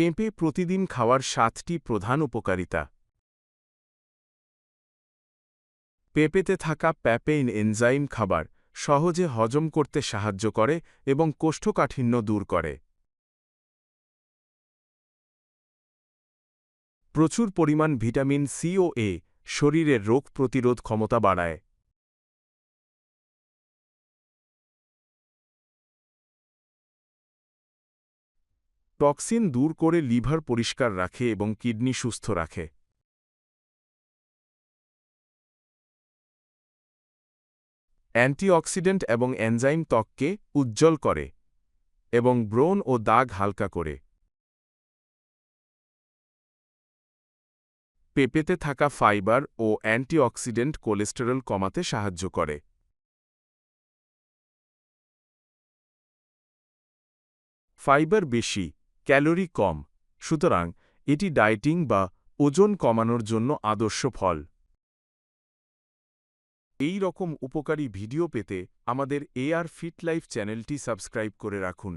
পেঁপে প্রতিদিন খাওয়ার সাতটি প্রধান উপকারিতা। পেঁপেতে থাকা প্যাপেইন এনজাইম খাবার সহজে হজম করতে সাহায্য করে এবং কোষ্ঠকাঠিন্য দূর করে। প্রচুর পরিমাণ ভিটামিন সি ও এ শরীরের রোগ প্রতিরোধ ক্ষমতা বাড়ায়। টক্সিন দূর করে লিভার পরিষ্কার রাখে এবং কিডনি সুস্থ রাখে। অ্যান্টিঅক্সিডেন্ট এবং এনজাইম ত্বককে উজ্জ্বল করে এবং ব্রণ ও দাগ হালকা করে। পেঁপেতে থাকা ফাইবার ও অ্যান্টিঅক্সিডেন্ট কোলেস্টেরল কমাতে সাহায্য করে। ফাইবার বেশি ক্যালোরি কম, সুতরাং এটি ডায়েটিং বা ওজন কমানোর জন্য আদর্শ ফল। এই রকম উপকারী ভিডিও পেতে আমাদের এআর ফিট লাইফ চ্যানেলটি সাবস্ক্রাইব করে রাখুন।